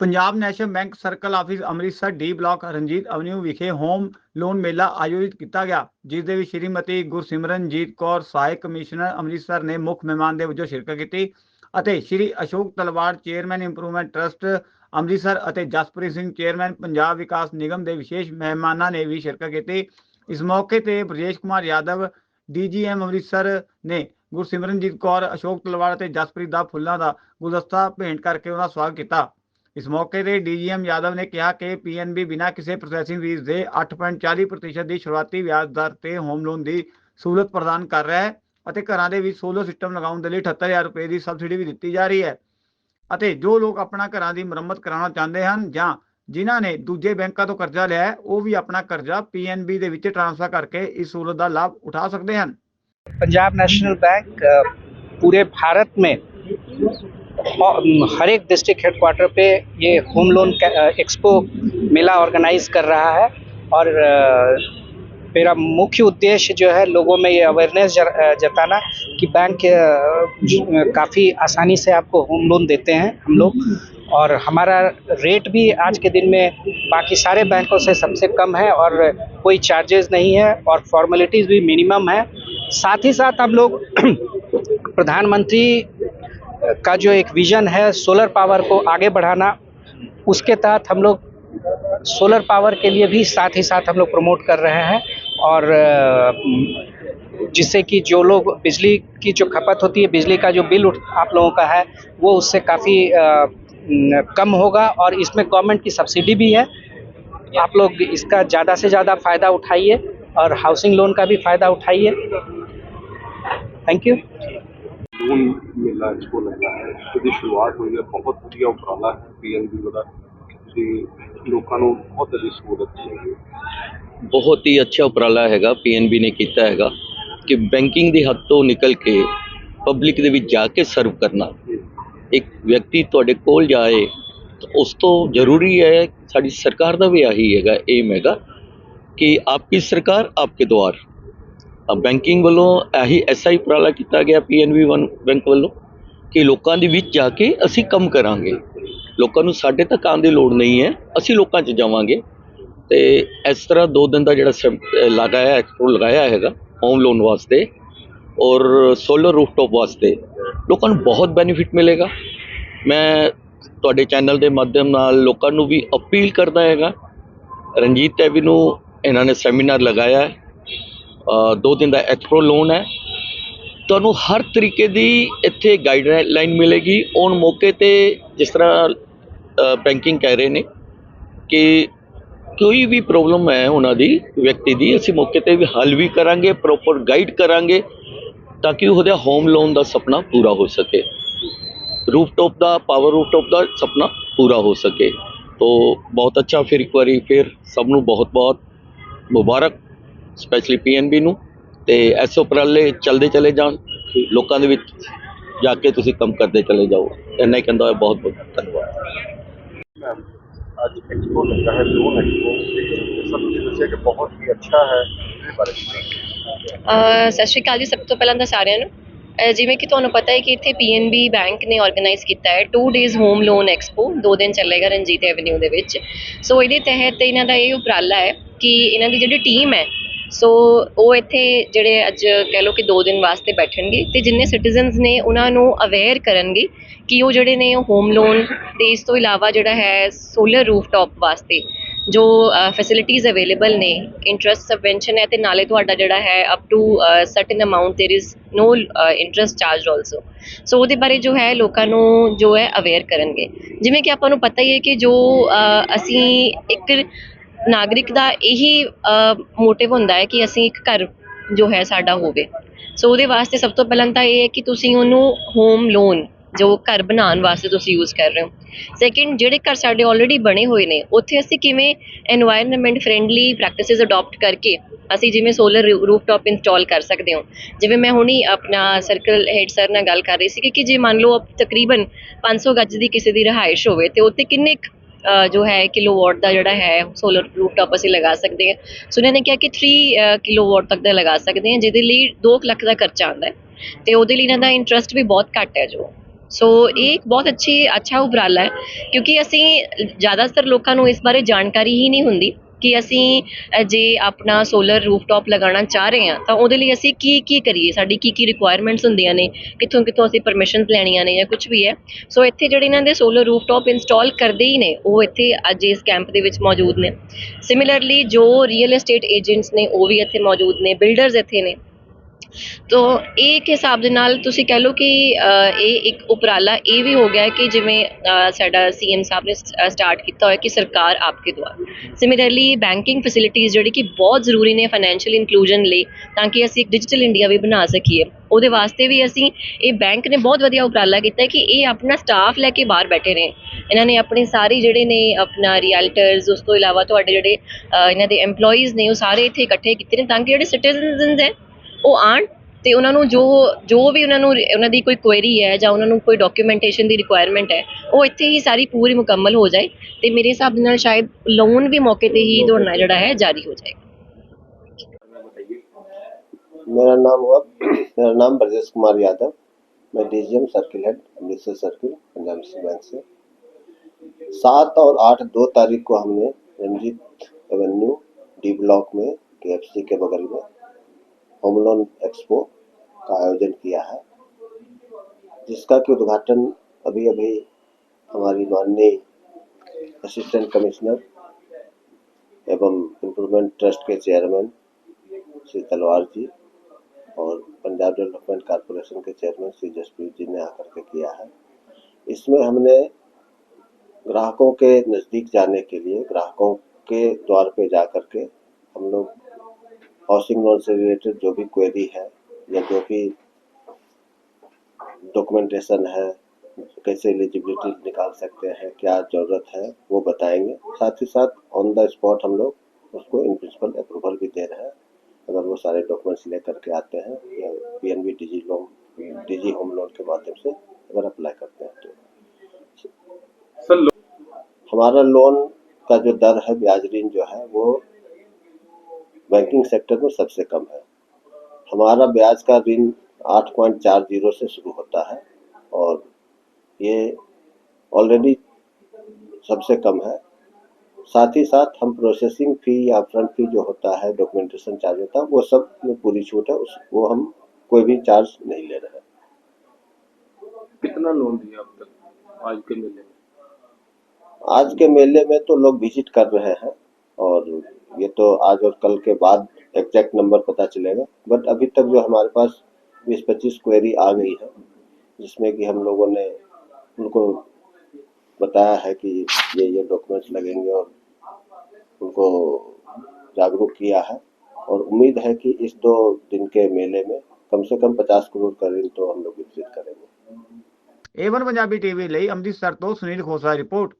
Punjab National Bank circle office Amritsar D block Ranjit Avenue ਵਿਖੇ home loan ਮੇਲਾ ਆਯੋਜਿਤ ਕੀਤਾ ਗਿਆ, ਜਿਸ ਦੇ ਵਿੱਚ ਸ਼੍ਰੀਮਤੀ ਗੁਰਸਿਮਰਨਜੀਤ ਕੌਰ, ਸਹਾਇਕ ਕਮਿਸ਼ਨਰ ਅੰਮ੍ਰਿਤਸਰ ਨੇ ਮੁੱਖ ਮਹਿਮਾਨ ਦੇ ਵਜੋਂ ਸ਼ਿਰਕਤ ਕੀਤੀ ਅਤੇ Shri Ashok Talwar, chairman Improvement Trust Amritsar ਅਤੇ ਜਸਪ੍ਰੀਤ ਸਿੰਘ, ਚੇਅਰਮੈਨ ਪੰਜਾਬ ਵਿਕਾਸ ਨਿਗਮ ਦੇ ਵਿਸ਼ੇਸ਼ ਮਹਿਮਾਨਾਂ ਨੇ ਵੀ ਸ਼ਿਰਕਤ ਕੀਤੀ। ਇਸ ਮੌਕੇ ਤੇ ਬ੍ਰਜੇਸ਼ ਕੁਮਾਰ ਯਾਦਵ ਡੀਜੀਐਮ ਅੰਮ੍ਰਿਤਸਰ ਨੇ ਗੁਰਸਿਮਰਨਜੀਤ ਕੌਰ, ਅਸ਼ੋਕ ਤਲਵਾਰ ਅਤੇ ਜਸਪ੍ਰੀਤ ਦਾ ਫੁੱਲਾਂ ਦਾ ਗੁਲਦਸਤਾ ਭੇਂਟ ਕਰਕੇ ਉਹਨਾਂ ਦਾ ਸਵਾਗਤ ਕੀਤਾ। ਇਸ ਮੌਕੇ ਤੇ ਡੀਜੀਐਮ ਯਾਦਵ ਨੇ ਕਿਹਾ ਕਿ ਪੀਐਨਬੀ ਬਿਨਾਂ ਕਿਸੇ ਪ੍ਰੋਸੈਸਿੰਗ ਫੀਸ ਦੇ 8.40% ਦੀ ਸ਼ੁਰੂਆਤੀ ਵਿਆਜ ਦਰ ਤੇ ਹੋਮ ਲੋਨ ਦੀ ਸਹੂਲਤ ਪ੍ਰਦਾਨ ਕਰ ਰਿਹਾ ਹੈ ਅਤੇ ਘਰਾਂ ਦੇ ਵਿੱਚ ਸੋਲਰ ਸਿਸਟਮ ਲਗਾਉਣ ਦੇ ਲਈ 78000 ਰੁਪਏ ਦੀ ਸਬਸਿਡੀ ਵੀ ਦਿੱਤੀ ਜਾ ਰਹੀ ਹੈ ਅਤੇ ਜੋ ਲੋਕ ਆਪਣਾ ਘਰਾਂ ਦੀ ਮੁਰੰਮਤ ਕਰਾਉਣਾ ਚਾਹੁੰਦੇ ਹਨ ਜਾਂ ਜਿਨ੍ਹਾਂ ਨੇ ਦੂਜੇ ਬੈਂਕਾਂ ਤੋਂ ਕਰਜ਼ਾ ਲਿਆ ਹੈ ਉਹ ਵੀ ਆਪਣਾ ਕਰਜ਼ਾ ਪੀਐਨਬੀ ਦੇ ਵਿੱਚ ਟ੍ਰਾਂਸਫਰ ਕਰਕੇ ਇਸ ਸਹੂਲਤ ਦਾ ਲਾਭ ਉਠਾ ਸਕਦੇ ਹਨ पंजाब नेशनल बैंक अ, पूरे भारत में अ, हर एक डिस्ट्रिक्ट हेडक्वार्टर पे ये होम लोन एक्सपो मेला ऑर्गेनाइज कर रहा है और मेरा मुख्य उद्देश्य जो है लोगों में ये अवेयरनेस जताना कि बैंक काफ़ी आसानी से आपको होम लोन देते हैं हम लोग और हमारा रेट भी आज के दिन में बाकी सारे बैंकों से सबसे कम है और कोई चार्जेस नहीं है और फॉर्मेलिटीज़ भी मिनिमम है। साथ ही साथ हम लोग प्रधानमंत्री का जो एक विजन है सोलर पावर को आगे बढ़ाना, उसके तहत हम लोग सोलर पावर के लिए भी साथ ही साथ हम लोग प्रमोट कर रहे हैं और जिससे कि जो लोग बिजली की जो खपत होती है, बिजली का जो बिल उठ, आप लोगों का है, वो उससे काफ़ी कम होगा और इसमें गवर्नमेंट की सब्सिडी भी है। आप लोग इसका ज़्यादा से ज़्यादा फ़ायदा उठाइए और हाउसिंग लोन का भी फ़ायदा उठाइए। थैंक यू ਮੇਲਾ ਐਕਸਪੋ ਲੱਗਾ ਹੈ। ਇਹਦੀ ਸ਼ੁਰੂਆਤ ਹੋਈ ਹੈ ਬਹੁਤ ਵਧੀਆ ਉਪਰਾਲਾ ਹੈ ਪੀਐਨਬੀ ਦਾ ਤੇ ਲੋਕਾਂ ਨੂੰ ਬਹੁਤ ਅੱਛੀ ਸਹੂਲਤ ਮਿਲੇਗੀ ਬਹੁਤ ਹੀ ਅੱਛਾ ਉਪਰਾਲਾ ਹੈਗਾ ਪੀਐਨਬੀ ਨੇ ਕੀਤਾ ਹੈਗਾ ਕਿ ਬੈਂਕਿੰਗ ਦੀ ਹੱਦ ਤੋਂ ਨਿਕਲ ਕੇ ਪਬਲਿਕ ਦੇ ਵਿੱਚ ਜਾ ਕੇ ਸਰਵ ਕਰਨਾ। ਇੱਕ ਵਿਅਕਤੀ ਤੁਹਾਡੇ ਕੋਲ ਜਾਏ ਉਸ ਤੋਂ ਜ਼ਰੂਰੀ ਹੈ ਸਾਡੀ ਸਰਕਾਰ ਦਾ ਵੀ ਆਹੀ ਹੈਗਾ ਏਮ ਹੈਗਾ ਕਿ ਆਪਕੀ ਸਰਕਾਰ ਆਪਕੇ ਦੁਆਰ। ਬੈਂਕਿੰਗ ਵੱਲੋਂ ਇਹੀ ਐਸਾ ਹੀ ਉਪਰਾਲਾ ਕੀਤਾ ਗਿਆ ਪੀਐਨਬੀ ਵਨ ਬੈਂਕ ਵੱਲੋਂ। ਕਿ ਲੋਕਾਂ ਦੇ ਵਿੱਚ ਜਾ ਕੇ ਅਸੀਂ ਕੰਮ ਕਰਾਂਗੇ। ਲੋਕਾਂ ਨੂੰ ਸਾਡੇ ਤੱਕ ਆਉਣ ਦੀ ਲੋੜ ਨਹੀਂ ਹੈ ਅਸੀਂ ਲੋਕਾਂ 'ਚ ਜਾਵਾਂਗੇ। ਤੇ ਇਸ ਤਰ੍ਹਾਂ ਦੋ ਦਿਨ ਦਾ ਜਿਹੜਾ ਸੈਮ- ਅਹ ਲਗਾਇਆ ਐਕਸਪੋ ਲਗਾਇਆ ਹੈਗਾ ਹੋਮ ਲੋਨ ਵਾਸਤੇ ਔਰ ਸੋਲਰ ਰੂਫਟੌਪ ਵਾਸਤੇ। ਲੋਕਾਂ ਨੂੰ ਬਹੁਤ ਬੈਨੀਫਿਟ ਮਿਲੇਗਾ। ਮੈਂ ਤੁਹਾਡੇ ਚੈਨਲ ਦੇ ਮਾਧਿਅਮ ਨਾਲ ਲੋਕਾਂ ਨੂੰ ਵੀ ਅਪੀਲ ਕਰਦਾ ਹੈਗਾ। ਰਣਜੀਤ ਐਵਨਿਊ ਇਹਨਾਂ ਨੇ ਸੈਮੀਨਾਰ ਲਗਾਇਆ ਹੈ। ਅ, ਦੋ ਦਿਨ ਦਾ ਐਕਸਪੋ ਲੋਨ ਹੈ। ਤੁਹਾਨੂੰ ਹਰ ਤਰੀਕੇ ਦੀ ਇੱਥੇ ਗਾਈਡਲਾਈਨ ਮਿਲੇਗੀ। ਔਨ ਮੌਕੇ ਤੇ ਜਿਸ ਤਰ੍ਹਾਂ ਬੈਂਕਿੰਗ ਕਹਿ ਰਹੇ ਨੇ ਕਿ ਕੋਈ ਵੀ ਪ੍ਰੋਬਲਮ ਹੈ ਉਹਨਾਂ ਦੀ, ਵਿਅਕਤੀ ਦੀ, ਅਸੀਂ ਮੌਕੇ ਤੇ ਵੀ ਹੱਲ ਵੀ ਕਰਾਂਗੇ ਪ੍ਰੋਪਰ ਗਾਈਡ ਕਰਾਂਗੇ, ਤਾਂ ਕਿ ਉਹਦਾ ਹੋਮ ਲੋਨ ਦਾ ਸੁਪਨਾ ਪੂਰਾ ਹੋ ਸਕੇ। ਰੂਫਟੌਪ ਦਾ ਪਾਵਰ ਰੂਫਟੌਪ ਦਾ ਸੁਪਨਾ ਪੂਰਾ ਹੋ ਸਕੇ। ਤੋ ਬਹੁਤ ਅੱਛਾ ਫਿਰ ਇੱਕ ਵਾਰੀ ਫਿਰ ਸਭ ਨੂੰ ਬਹੁਤ ਬਹੁਤ ਮੁਬਾਰਕ ਸਪੈਸ਼ਲੀ ਪੀਐਨਬੀ ਨੂੰ। ਤੇ ਐਸੇ ਉਪਰਾਲੇ ਚੱਲਦੇ ਚਲੇ ਜਾਣ ਲੋਕਾਂ ਦੇ ਵਿੱਚ ਜਾ ਕੇ ਤੁਸੀਂ ਕੰਮ ਕਰਦੇ ਚਲੇ ਜਾਓ। ਇੰਨਾ ਹੀ ਕਹਿੰਦਾ ਬਹੁਤ ਬਹੁਤ ਧੰਨਵਾਦ। ਐਕਸਪੋ ਲੱਗਾ ਹੈ ਲੋਨ ਐਕਸਪੋ ਸਭ ਨੇ ਦੱਸਿਆ ਕਿ ਬਹੁਤ ਹੀ ਅੱਛਾ ਹੈ ਇਹਦੇ ਬਾਰੇ ਅਹ ਸਤਿ ਸ਼੍ਰੀ ਅਕਾਲ ਜੀ ਸਭ ਤੋਂ ਪਹਿਲਾਂ ਤਾਂ ਸਾਰਿਆਂ ਨੂੰ। ਜਿਵੇਂ ਕਿ ਤੁਹਾਨੂੰ ਪਤਾ ਹੈ ਕਿ ਇੱਥੇ ਪੀਐਨਬੀ ਬੈਂਕ ਨੇ ਆਰਗੇਨਾਈਜ਼ ਕੀਤਾ ਹੈ 2 ਡੇਜ਼ ਹੋਮ ਲੋਨ ਐਕਸਪੋ ਦੋ ਦਿਨ ਚੱਲੇਗਾ ਰਣਜੀਤ ਐਵਨਿਊ ਦੇ ਵਿੱਚ। ਸੋ ਇਹਦੇ ਤਹਿਤ ਇਹਨਾਂ ਦਾ ਇਹ ਉਪਰਾਲਾ ਹੈ ਕਿ ਇਹਨਾਂ ਦੀ ਜਿਹੜੀ ਟੀਮ ਹੈ ਸੋ ਉਹ ਇੱਥੇ ਜਿਹੜੇ ਅੱਜ ਕਹਿ ਲਓ ਕਿ 2 ਦਿਨ ਵਾਸਤੇ ਬੈਠਣਗੇ ਤੇ ਜਿੰਨੇ ਸਿਟੀਜ਼ਨਸ ਨੇ ਉਹਨਾਂ ਨੂੰ ਅਵੇਅਰ ਕਰਨਗੇ ਕਿ ਉਹ ਜਿਹੜੇ ਨੇ ਉਹ ਹੋਮ ਲੋਨ ਤੇ ਇਸ ਤੋਂ ਇਲਾਵਾ ਜਿਹੜਾ ਹੈ ਸੋਲਰ ਰੂਫਟੌਪ ਵਾਸਤੇ ਜੋ ਫੈਸਿਲਿਟੀਜ਼ ਅਵੇਲੇਬਲ ਨੇ ਇੰਟਰਸਟ ਸਬਵੈਂਸ਼ਨ ਹੈ ਤੇ ਨਾਲੇ ਤੁਹਾਡਾ ਜਿਹੜਾ ਹੈ up to certain amount there is no interest charge also so ਉਹਦੇ ਬਾਰੇ ਜੋ ਹੈ ਲੋਕਾਂ ਨੂੰ ਜੋ ਹੈ ਅਵੇਅਰ ਕਰਨਗੇ ਜਿਵੇਂ ਕਿ ਆਪਾਂ ਨੂੰ ਪਤਾ ਹੀ ਹੈ ਕਿ ਜੋ ਅ, ਅਸੀਂ ਇੱਕ ਨਾਗਰਿਕ ਦਾ ਇਹੀ ਮੋਟਿਵ ਹੁੰਦਾ ਹੈ ਕਿ ਅਸੀਂ ਇੱਕ ਘਰ ਜੋ ਹੈ ਸਾਡਾ ਹੋਵੇ। ਸੋ ਉਹਦੇ ਵਾਸਤੇ ਸਭ ਤੋਂ ਪਹਿਲਾਂ ਤਾਂ ਇਹ ਹੈ ਕਿ ਤੁਸੀਂ ਉਹਨੂੰ ਹੋਮ ਲੋਨ ਜੋ ਘਰ ਬਣਾਉਣ ਵਾਸਤੇ ਤੁਸੀਂ ਯੂਜ਼ ਕਰ ਰਹੇ ਹੋ। ਸੈਕਿੰਡ ਜਿਹੜੇ ਘਰ ਸਾਡੇ ਆਲਰੇਡੀ ਬਣੇ ਹੋਏ ਨੇ, ਉੱਥੇ ਅਸੀਂ ਕਿਵੇਂ এনवायरमेंट ਫਰੈਂਡਲੀ ਪ੍ਰੈਕਟਿਸਿਜ਼ ਅਡਾਪਟ ਕਰਕੇ ਅਸੀਂ ਜਿਵੇਂ ਸੋਲਰ ਰੂਫਟਾਪ ਇੰਸਟਾਲ ਕਰ ਸਕਦੇ ਹਾਂ। ਜਿਵੇਂ ਮੈਂ ਹੁਣੀ ਆਪਣਾ ਸਰਕਲ ਹੈਡ ਸਰ ਨਾਲ ਗੱਲ ਕਰ ਰਹੀ ਸੀ ਕਿ ਜੇ ਮੰਨ ਲਓ ਤਕਰੀਬਨ 500 ਗੱਜ ਦੀ ਕਿਸੇ ਦੀ ਰਿਹਾਇਸ਼ ਹੋਵੇ, ਤੇ ਉੱਥੇ ਕਿੰਨੇ ਜੋ ਹੈ ਕਿਲੋਵਾਟ ਦਾ ਜਿਹੜਾ ਹੈ ਸੋਲਰ ਰੂਫਟੌਪ ਅਸੀਂ ਲਗਾ ਸਕਦੇ ਹਾਂ। ਸੋ ਸੁਣਿਆ ਨੇ ਕਿਹਾ ਕਿ 3 ਕਿਲੋਵਾਟ ਤੱਕ ਦਾ ਲਗਾ ਸਕਦੇ ਹਾਂ, ਜਿਹਦੇ ਲਈ 2 ਲੱਖ ਦਾ ਖਰਚਾ ਆਉਂਦਾ ਹੈ। ਤੇ ਉਹਦੇ ਲਈ ਇਹਨਾਂ ਦਾ ਇੰਟਰਸਟ ਵੀ ਬਹੁਤ ਘੱਟ ਹੈ ਜੋ। ਸੋ ਇਹ ਇੱਕ ਬਹੁਤ ਅੱਛੀ, ਅੱਛਾ ਉਪਰਾਲਾ ਹੈ, ਕਿਉਂਕਿ ਅਸੀਂ ਜ਼ਿਆਦਾਤਰ ਲੋਕਾਂ ਨੂੰ ਇਸ ਬਾਰੇ ਜਾਣਕਾਰੀ ਹੀ ਨਹੀਂ ਹੁੰਦੀ। ਕਿ ਅਸੀਂ ਜੇ ਆਪਣਾ ਸੋਲਰ ਰੂਫਟਾਪ ਲਗਾਉਣਾ ਚਾਹ ਰਹੇ ਹਾਂ, ਤਾਂ ਉਹਦੇ ਲਈ ਅਸੀਂ ਕੀ ਕੀ ਕਰੀਏ? ਸਾਡੀ ਕੀ ਕੀ ਰਿਕੁਆਇਰਮੈਂਟਸ ਹੁੰਦੀਆਂ ਨੇ? ਕਿੱਥੋਂ ਕਿੱਥੋਂ ਅਸੀਂ ਪਰਮਿਸ਼ਨਸ ਲੈਣੀਆਂ ਨੇ ਜਾਂ ਕੁਝ ਵੀ ਹੈ? ਸੋ ਇੱਥੇ ਜਿਹੜੇ ਇਹਨਾਂ ਦੇ ਸੋਲਰ ਰੂਫਟਾਪ ਇੰਸਟਾਲ ਕਰਦੇ ਹੀ ਨੇ, ਉਹ ਇੱਥੇ ਅੱਜ ਇਸ ਕੈਂਪ ਦੇ ਵਿੱਚ ਮੌਜੂਦ ਨੇ। ਸਿਮਿਲਰਲੀ ਜੋ ਰੀਅਲ ਏਸਟੇਟ ਏਜੰਟਸ ਨੇ, ਉਹ ਵੀ ਇੱਥੇ ਮੌਜੂਦ ਨੇ ਬਿਲਡਰਸ ਇੱਥੇ ਨੇ। ਤੋ ਇਹ ਇੱਕ ਹਿਸਾਬ ਦੇ ਨਾਲ ਤੁਸੀਂ ਕਹਿ ਲਓ ਕਿ ਇਹ ਇੱਕ ਉਪਰਾਲਾ ਇਹ ਵੀ ਹੋ ਗਿਆ ਕਿ ਜਿਵੇਂ ਅ, ਸਾਡਾ ਸੀਐਮ ਸਾਹਿਬ ਨੇ ਸਟਾਰਟ ਕੀਤਾ ਹੋਇਆ ਕਿ ਸਰਕਾਰ ਆਪਕੇ ਦੁਆਰ। ਸਿਮਿਲਰਲੀ ਬੈਂਕਿੰਗ ਫੈਸਿਲਿਟੀਜ਼ ਜਿਹੜੀ ਕਿ ਬਹੁਤ ਜ਼ਰੂਰੀ ਨੇ ਫਾਈਨੈਂਸ਼ੀਅਲ ਇਨਕਲੂਜਨ ਲਈ ਤਾਂ ਕਿ ਅਸੀਂ ਇੱਕ ਡਿਜੀਟਲ ਇੰਡੀਆ ਵੀ ਬਣਾ ਸਕੀਏ। ਉਹਦੇ ਵਾਸਤੇ ਵੀ ਅਸੀਂ ਇਹ ਬੈਂਕ ਨੇ ਬਹੁਤ ਵਧੀਆ ਉਪਰਾਲਾ ਕੀਤਾ ਕਿ ਇਹ ਆਪਣਾ ਸਟਾਫ ਲੈ ਕੇ ਬਾਹਰ ਬੈਠੇ ਨੇ ਇਹਨਾਂ ਨੇ ਆਪਣੇ ਸਾਰੇ ਜਿਹੜੇ ਨੇ ਆਪਣਾ ਰੀਅਲਟਰਸ ਉਸ ਤੋਂ ਇਲਾਵਾ ਤੁਹਾਡੇ ਜਿਹੜੇ ਇਹਨਾਂ ਦੇ EMPLOYEES ਨੇ ਉਹ ਸਾਰੇ ਇੱਥੇ ਇਕੱਠੇ ਕੀਤੇ ਨੇ ਤਾਂ ਕਿ ਜਿਹੜੇ ਸਿਟੀਜ਼ਨਸ ਹੈ ਉਹ ਆਣ ਤੇ ਉਹਨਾਂ ਨੂੰ ਜੋ ਜੋ ਵੀ ਉਹਨਾਂ ਨੂੰ ਉਹਨਾਂ ਦੀ ਕੋਈ ਕੁਐਰੀ ਹੈ ਜਾਂ ਉਹਨਾਂ ਨੂੰ ਕੋਈ ਡਾਕੂਮੈਂਟੇਸ਼ਨ ਦੀ ਰਿਕੁਆਇਰਮੈਂਟ ਹੈ ਉਹ ਇੱਥੇ ਹੀ ਸਾਰੀ ਪੂਰੀ ਮੁਕੰਮਲ ਹੋ ਜਾਏ ਤੇ ਮੇਰੇ ਹਿਸਾਬ ਦੇ ਨਾਲ ਸ਼ਾਇਦ ਲੋਨ ਵੀ ਮੌਕੇ ਤੇ ਹੀ ਦੌੜਨਾ ਜਿਹੜਾ ਹੈ ਜਾਰੀ ਹੋ ਜਾਏਗਾ मेरा नाम हुआ मेरा नाम ब्रजेश कुमार यादव मैं DGM circle head Amritsar circle Punjab national bank से सात और आठ दो तारीख को हमने रंजीत एवेन्यू डी ब्लॉक में के के बगल में होम लोन एक्सपो का आयोजन किया है, जिसका कि उद्घाटन अभी अभी हमारी माननीय असिस्टेंट कमिश्नर एवं इम्प्रूवमेंट ट्रस्ट के चेयरमैन श्री तलवार जी और पंजाब डेवलपमेंट कॉरपोरेशन के चेयरमैन श्री जसप्रीत जी ने आकर के किया है। इसमें हमने ग्राहकों के नज़दीक जाने के लिए, ग्राहकों के द्वार पे जा कर के हम लोग हाउसिंग लोन से रिलेटेड जो भी क्वेरी है या जो भी डॉक्यूमेंटेशन है कैसे एलिजिबिलिटी निकाल सकते हैं क्या ज़रूरत है वो बताएँगे। साथ ही साथ ऑन द स्पॉट हम लोग उसको इन प्रिंसिपल अप्रूवल भी दे रहे हैं। अगर वो सारे डॉक्यूमेंट्स लेकर के आते हैं या P N B digi loan digi home loan के माध्यम से अगर अप्लाई करते हैं तो। सर हमारा लोन का जो दर है ब्याज ऋण जो है वो बैंकिंग सेक्टर में सबसे कम है। हमारा ब्याज का ऋण आठ पॉइंट चार ज़ीरो से शुरू होता है और ये ऑलरेडी सबसे कम है। साथ ही साथ हम प्रोसेसिंग फ़ी या फ्रंट फ़ी जो होता है डॉक्यूमेंटेशन चार्ज होता है वो सब में पूरी छूट है उस वो हम कोई भी चार्ज नहीं ले रहे हैं। कितना लोन दिया अब तक आज के मेले में? आज के मेले में तो लोग विज़िट कर रहे हैं और ये तो आज और कल के बाद एग्जैक्ट नंबर पता चलेगा। बट अभी तक जो हमारे पास बीस पच्चीस क्वेरी आ गई है, जिसमें कि हम लोगों ने उनको बताया है कि ये ये डॉक्यूमेंट्स लगेंगे और उनको जागरूक किया है। और उम्मीद है कि इस दो दिन के मेले में कम से कम पचास करोड़ का ऋण तो हम लोग विकसित करेंगे। एवन पंजाबी टीवी लई अमृतसर तो सुनील खोसा रिपोर्ट।